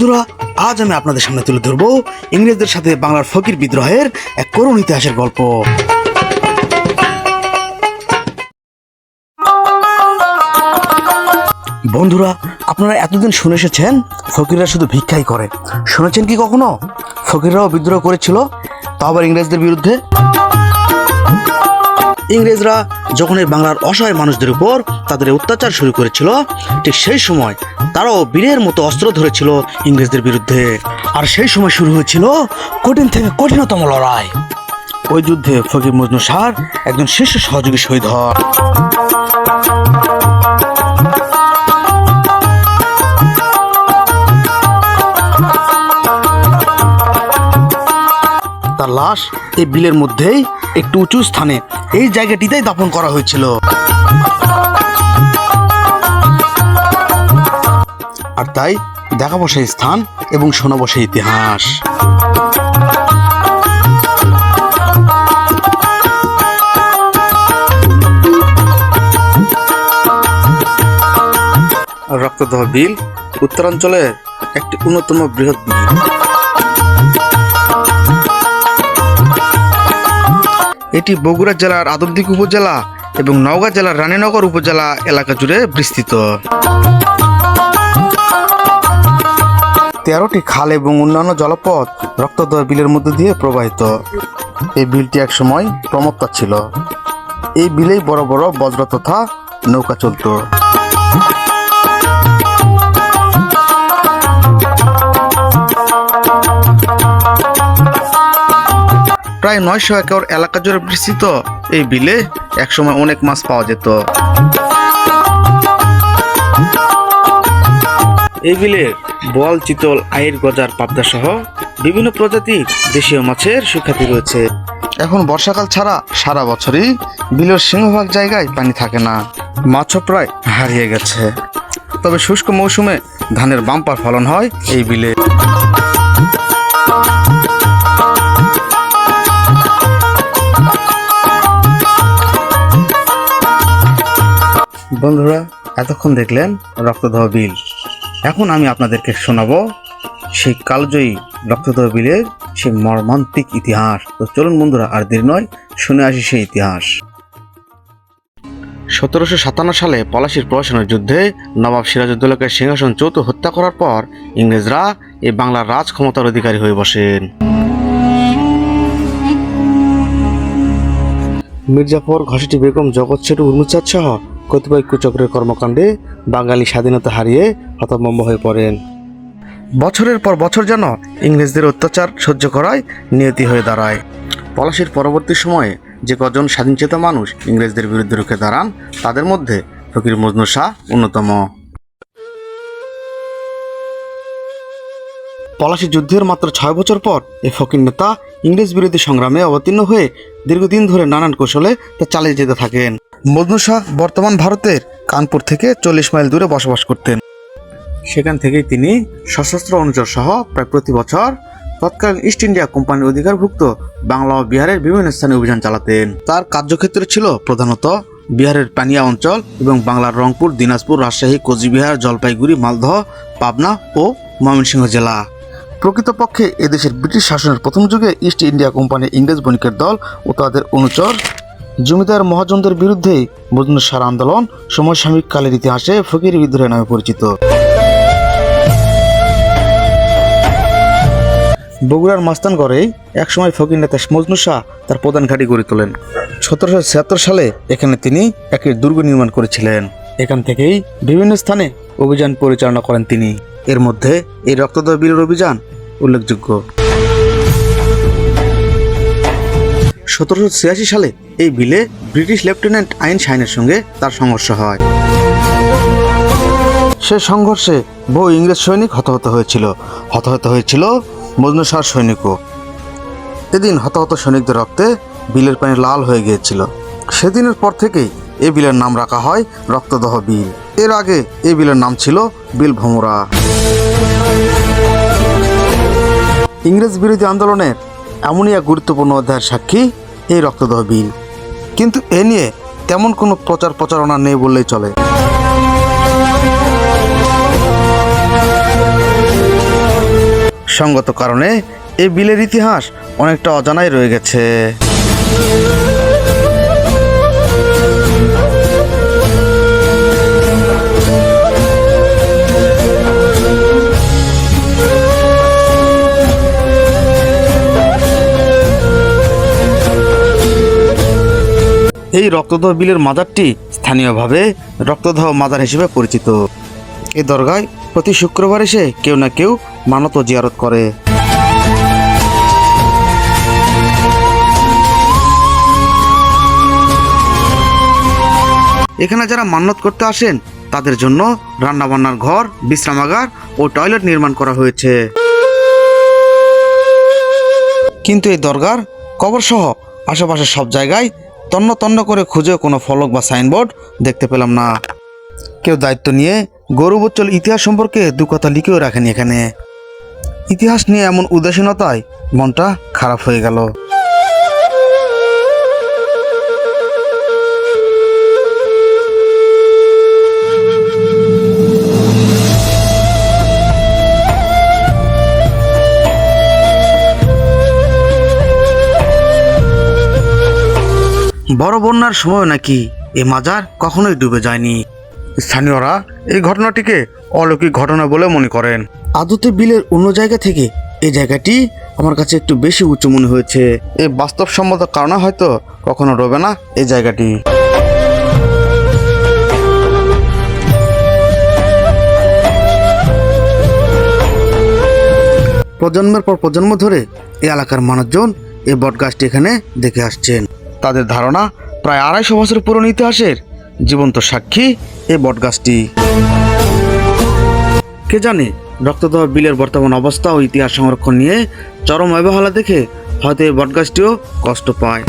বন্ধুরা, আজ আমি আপনাদের সামনে তুলে ধরবো ইংরেজদের সাথে বাংলার ফকির বিদ্রোহের এক করুণ ইতিহাসের গল্প। বন্ধুরা, আপনারা এতদিন শুনে এসেছেন, ফকিররা শুধু ভিক্ষাই করে। শুনেছেন কি কখনো? ফকিররাও বিদ্রোহ করেছিল, তা আবার ইংরেজদের বিরুদ্ধে? ইংরেজরা যখন এই বাংলার অসহায় মানুষদের উপর তাদের অত্যাচার শুরু করেছিল, ঠিক সেই সময় তারাও বীরের মতো অস্ত্র ধরেছিল ইংরেজদের বিরুদ্ধে। আর সেই সময় শুরু হয়েছিল কঠিন থেকে কঠিনতম লড়াই। ওই যুদ্ধে ফকির মজনু সার একজন শীর্ষ সহযোগী শহীদ হন। তার লাশ এই বিলের মধ্যেই একটু উঁচু স্থানে এই জায়গাটিতেই দাপন করা হয়েছিল। আর তাই দেখাবো সেই স্থান এবং শোনাবো সেই ইতিহাস। রক্তদহ বিল উত্তরাঞ্চলের একটি অন্যতম বৃহৎ বিল। এটি বগুড়া জেলার আদবদিক উপজেলা এবং নওগাঁ জেলার রানীনগর উপজেলা এলাকা জুড়ে বিস্তৃত। তেরোটি খাল এবং অন্যান্য জলপথ রক্তদয় বিলের মধ্যে দিয়ে প্রবাহিত। এই বিলটি একসময় প্রমত্তা ছিল। এই বিলেই বড় বড় বজ্র তথা নৌকা চলতো। প্রায় নয়শো একর এলাকা জুড়ে বিস্তৃত এই বিলে একসময় অনেক মাছ পাওয়া যেত। এই বিলে বল চিতল আয়ের গজার পাবদা সহ বিভিন্ন প্রজাতির দেশীয় মাছের সুখ্যাতি রয়েছে। এখন বর্ষাকাল ছাড়া সারা বছরই বিলের সিংহভাগ জায়গায় পানি থাকে না। মাছও প্রায় হারিয়ে গেছে। তবে শুষ্ক মৌসুমে ধানের বাম্পার ফলন হয় এই বিলে। বন্ধুরা, এতক্ষণ দেখলেন রক্তদহ বিল। এখন আমি আপনাদেরকে শোনাবো সেই কালজয়ী রক্তদহ বিলের সেই মর্মান্তিক ইতিহাস। তো চলুন বন্ধুরা, আর দেরি নয়, শুনে আসি সেই ইতিহাস। সতেরোশো সাতান্ন সালে পলাশির প্রশাসনের যুদ্ধে নবাব সিরাজউদ্দৌলাকে সিংহাসনচ্যুত হত্যা করার পর ইংরেজরা এই বাংলার রাজ ক্ষমতার অধিকারী হয়ে বসেন। মির্জাফর, ঘসিটি বেগম, জগৎ সেটু উর্মিচাঁদ সহ কতিপয় কুচক্রের কর্মকাণ্ডে বাঙালি স্বাধীনতা হারিয়ে হতভম্ব হয়ে পড়েন। বছরের পর বছর যেন ইংরেজদের অত্যাচার সহ্য করায় নিয়তি হয়ে দাঁড়ায়। পলাশির পরবর্তী সময়ে যে কজন স্বাধীনচেতা মানুষ ইংরেজদের বিরুদ্ধে রুখে দাঁড়ান, তাদের মধ্যে ফকির মজনু শাহ অন্যতম। পলাশি যুদ্ধের মাত্র ছয় বছর পর এ ফকির নেতা ইংরেজ বিরোধী সংগ্রামে অবতীর্ণ হয়ে দীর্ঘদিন ধরে নানান কৌশলে তা চালিয়ে যেতে থাকেন। মজনু শাহ বর্তমান ভারতের কানপুর থেকে চল্লিশ মাইল দূরে বসবাস করতেন। সেখান থেকেই তিনি সশস্ত্র অনুচর সহ প্রায় প্রতি বছর তৎকালীন ইস্ট ইন্ডিয়া কোম্পানির অধিকারভুক্ত বাংলা ও বিহারের বিভিন্ন স্থানে অভিযান চালাতেন। তার কার্যক্ষেত্র ছিল প্রধানত বিহারের পানিয়া অঞ্চল এবং বাংলার রংপুর, দিনাজপুর, রাজশাহী, কোচবিহার, জলপাইগুড়ি, মালদহ, পাবনা ও ময়মনসিংহ জেলা। প্রকৃতপক্ষে এদেশের ব্রিটিশ শাসনের প্রথম যুগে ইস্ট ইন্ডিয়া কোম্পানির ইংরেজ বণিকের দল ও তাদের অনুচর জমিদার মহাজনদের বিরুদ্ধে মজনু সার আন্দোলন সমসাময়িক কালের ইতিহাসে ফকির বিদ্রোহ নামে পরিচিত। বগুড়ার মাস্তানগড়ে একসময় ফকির নেতা মজনু শাহ তার প্রধান ঘাঁটি গড়ে তোলেন। সতেরোশো ছিয়াত্তর সালে এখানে তিনি একটি দুর্গ নির্মাণ করেছিলেন। এখান থেকেই বিভিন্ন স্থানে অভিযান পরিচালনা করেন তিনি। এর মধ্যে এই রক্তদয় বীরের অভিযান উল্লেখযোগ্য। সতেরোশো ছিয়াশি সালে এই বিলে ব্রিটিশ লেফটেন্যান্ট আইন শাইনের সঙ্গে তার সংঘর্ষ হয়। সে সংঘর্ষে বহু ইংরেজ সৈনিক হতাহত হয়েছিল। হতাহত হয়েছিল মজনুসার সৈনিকও। এদিন হতাহত সৈনিকদের রক্তে বিলের পানি লাল হয়ে গিয়েছিল। সেদিনের পর থেকেই এই বিলের নাম রাখা হয় রক্তদহ বিল। এর আগে এই বিলের নাম ছিল বিল ভোমরা। ইংরেজ বিরোধী আন্দোলনের এমনই এক গুরুত্বপূর্ণ অধ্যায়ের সাক্ষী এই রক্তদহ বিল। কিন্তু এ নিয়ে তেমন কোনো প্রচার প্রচারণা নেই বললেই চলে। সঙ্গত কারণে এই বিলের ইতিহাস অনেকটা অজানাই রয়ে গেছে। এই রক্তদহ বিলের মাজারটি স্থানীয়ভাবে রক্তদহ মাজার হিসেবে পরিচিত। এই দরগায় প্রতি শুক্রবার এসে কেউ না কেউ মানত জিয়ারত করে। এখানে যারা মান্যত করতে আসেন, তাদের জন্য রান্নাবান্নার ঘর, বিশ্রামাগার ও টয়লেট নির্মাণ করা হয়েছে। কিন্তু এই দরগার কবর সহ আশেপাশে সব জায়গায় তন্ন তন্ন করে খুঁজে কোনো ফলক বা সাইনবোর্ড দেখতে পেলাম না। কেউ দায়িত্ব নিয়ে গৌরবোচ্চল ইতিহাস সম্পর্কে দু কথা লিখেও রাখেনি এখানে। ইতিহাস নিয়ে এমন উদাসীনতায় মনটা খারাপ হয়ে গেল। বড় বন্যার সময় নাকি এ মাজার কখনোই ডুবে যায়নি। স্থানীয়রা এই ঘটনাটিকে অলৌকিক ঘটনা বলে মনে করেন। আদতে বিলের অন্য জায়গা থেকে এই জায়গাটি আমার কাছে একটু বেশি উঁচু মনে হয়েছে। এই বাস্তবসম্মত কারণে হয়তো কখনো ডোবে না এই জায়গাটি। প্রজন্মের পর প্রজন্ম ধরে এই এলাকার মানুষজন এই বটগাছটি এখানে দেখে আসছেন। তাদের ধারণা প্রায় আড়াইশো বছর পুরনো ইতিহাসের জীবন্ত সাক্ষী এ বটগাছটি। কে জানে রক্তদহ, বিলের বর্তমান অবস্থা ও ইতিহাস সংরক্ষণ নিয়ে চরম অবহেলা দেখে হয়তো এই বটগাছটিও কষ্ট পায়।